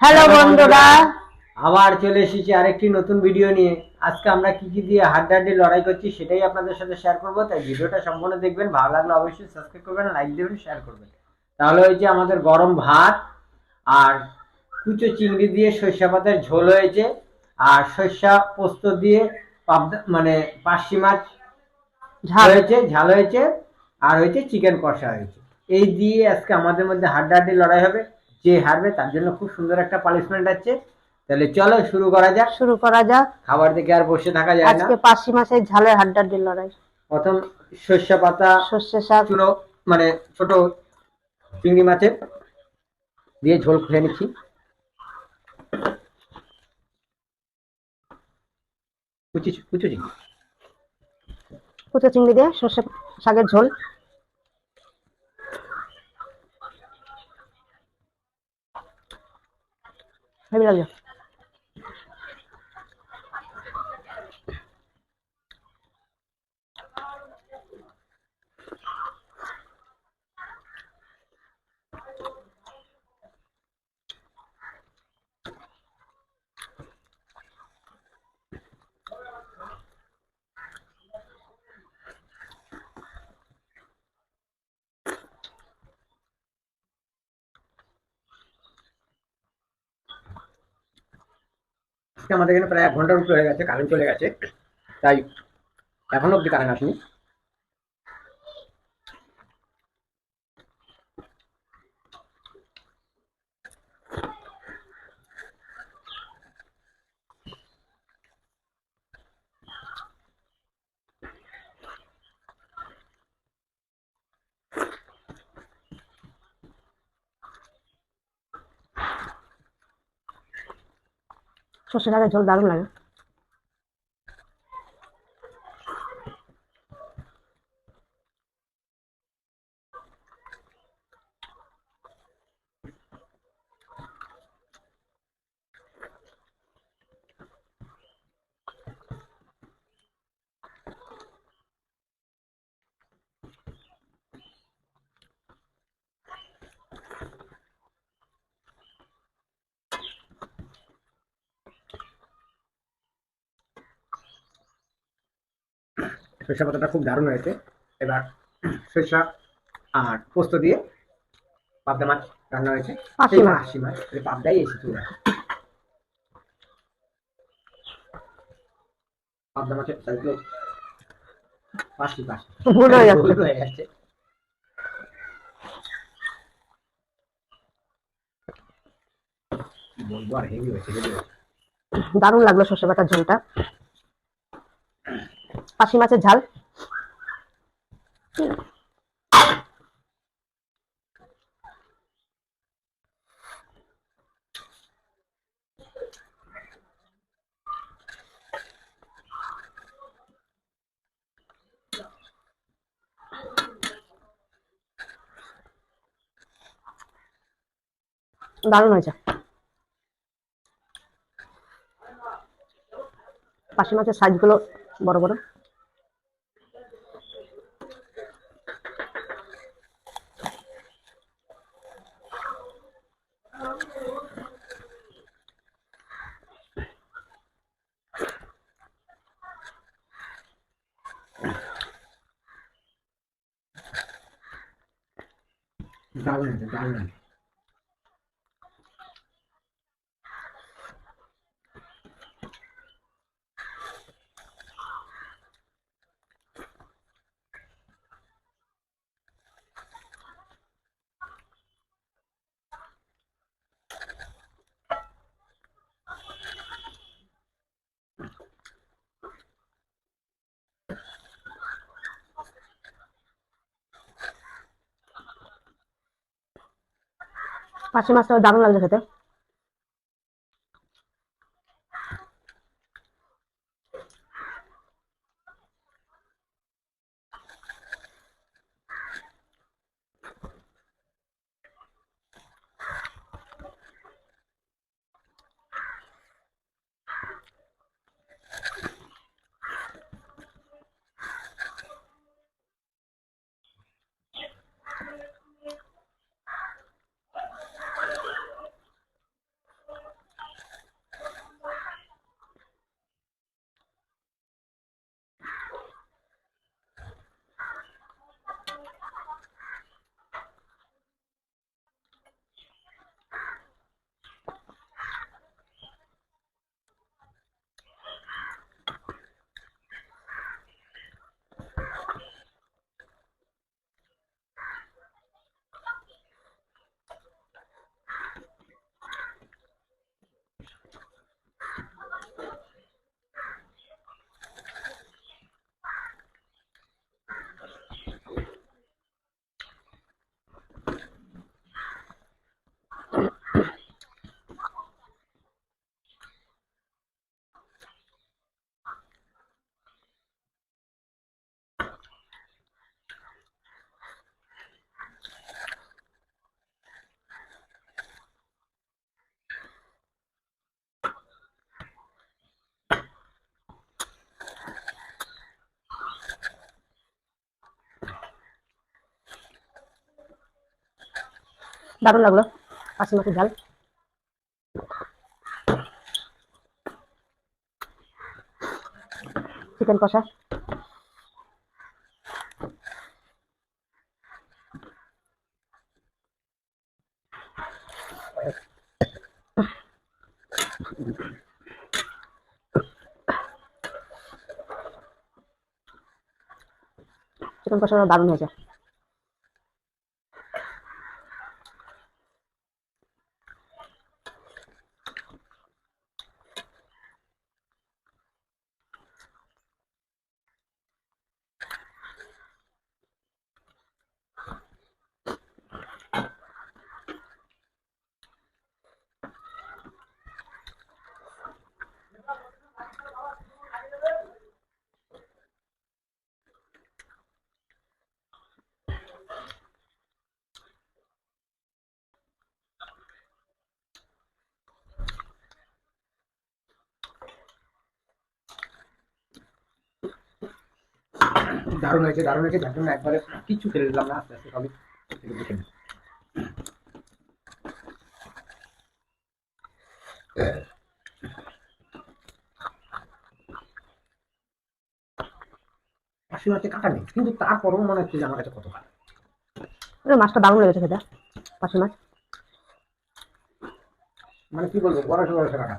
Hello বন্ধুরা। আবার চলে এসেছি আরেকটি নতুন ভিডিও নিয়ে। আজকে আমরা কি কি দিয়ে হাড্ডাহাড্ডি লড়াই করছি সেটাই আপনাদের সাথে শেয়ার করব। তাই ভিডিওটা সম্পূর্ণ দেখবেন ভালো লাগলে অবশ্যই সাবস্ক্রাইব করবেন লাইক দেবেন শেয়ার করবেন। তাহলে হয়েছে আমাদের গরম ভাত আর কুচো চিংড়ি দিয়ে সর্ষা পাতার ঝোল হয়েছে আর সর্ষা পোস্ত দিয়ে পাবদা মানে পার্শি মাছ ঝাল। হয়েছে ঝাল হয়েছে আর হয়েছে চিকেন কষা হয়েছে। এই দিয়ে আজকে আমাদের মধ্যে হাড্ডাহাড্ডি লড়াই হবে। যে হারবে তার জন্য খুব সুন্দর একটা পানিশমেন্ট আছে। তাহলে চলো শুরু করা যাক। শুরু করা যাক। খাবার দেখে আর বসে থাকা যায় না। আজকে পার্শি মাসের ঝালের হাড্ডাড্ডি লড়াই প্রথম সর্ষে পাতা সর্ষে শাক। চুনো মানে ছোট চিংড়ি মাছের। দিয়ে ঝোল খুলে নিচ্ছি। কুচি কুচো চিংড়ি। কুচো চিংড়ি দিয়ে সর্ষে শাকের ঝোল। হেবি লাগছে আজকে আমাদের এখানে প্রায় এক ঘণ্টার উপরে হয়ে গেছে কারেন্ট চলে গেছে। তাই এখনও অব্দি কারেন্ট আসেনি। সর্ষে শাকের ঝোল দারুণ লাগে। সরষে পাতাটা খুব দারুণ হয়েছে। এবার সরষা আর পোস্ত দিয়ে পাবদা মাছ রান্না হয়েছে। এই মাছ। পাবদাই এসেছে পাবদা মাছের হয়ে যাচ্ছে হেভি হয়েছে হেভি দারুণ লাগল সর্ষে পাতার ঝোলটা। পার্শি মাছের ঝাল। দারুণ হয়েছে। পার্শি মাছের সাইজগুলো বড় বড়। দারুণ হয়েছে দারুণ হয়েছে পার্শি মাছটা দারুণ লাগছে খেতে। দারুণ লাগল। পাশে মাছের ঝাল। চিকেন কষা। চিকেন কষা দারুণ হয়েছে। দারুণ হয়েছে দারুণ হয়েছে যার জন্য একবারে কিচ্ছু ফেলে দিলাম না আস্তে আস্তে সবই মাছে কাটা নেই কিন্তু তারপরেও মনে হচ্ছে যে আমার কাছে কত কাটা। মাছটা দারুণ লেগেছে খেতে পাশি মাছ। মানে কি বলব বড়শো কাটা।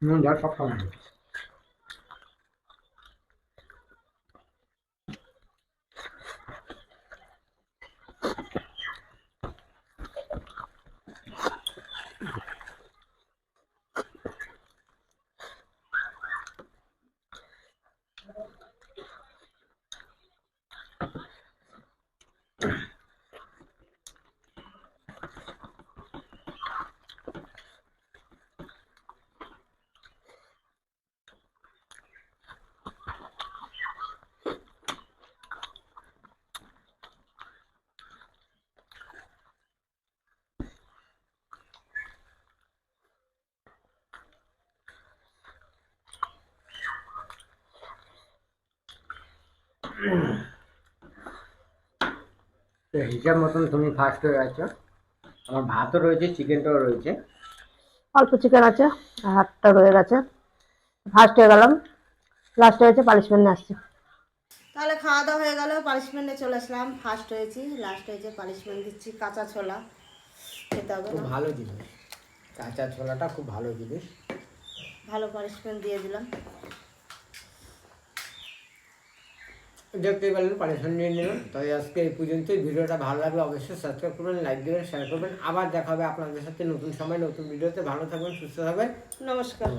Não dá pra falar. তো হিসাব মতন তুমি ফার্স্ট হয়ে গেছো আমার ভাতও রয়েছে চিকেনটাও রয়েছে। অল্প চিকেন আছে আর হাতটা রয়ে গেছে। ফার্স্ট হয়ে গেলাম লাস্ট হয়েছে পানিশমেন্ট নিয়ে আসছে। তাহলে খাওয়া দাওয়া হয়ে গেল পানিশমেন্টে চলে আসলাম। ফার্স্ট হয়েছি লাস্ট হয়েছে পানিশমেন্ট দিচ্ছি কাঁচা ছোলা। খেতে হবে খুব ভালো জিনিস। কাঁচা ছোলাটা খুব ভালো জিনিস। ভালো পানিশমেন্ট দিয়ে দিলাম। দেখতেই পারলেন পারমিশন নিয়ে নিলাম তবে আজকে এই পর্যন্তই। ভিডিওটা ভালো লাগলে অবশ্যই সাবস্ক্রাইব করবেন লাইক দেবেন শেয়ার করবেন। আবার দেখা হবে আপনাদের সাথে নতুন সময় নতুন ভিডিওতে। ভালো থাকবেন সুস্থ থাকবেন। নমস্কার।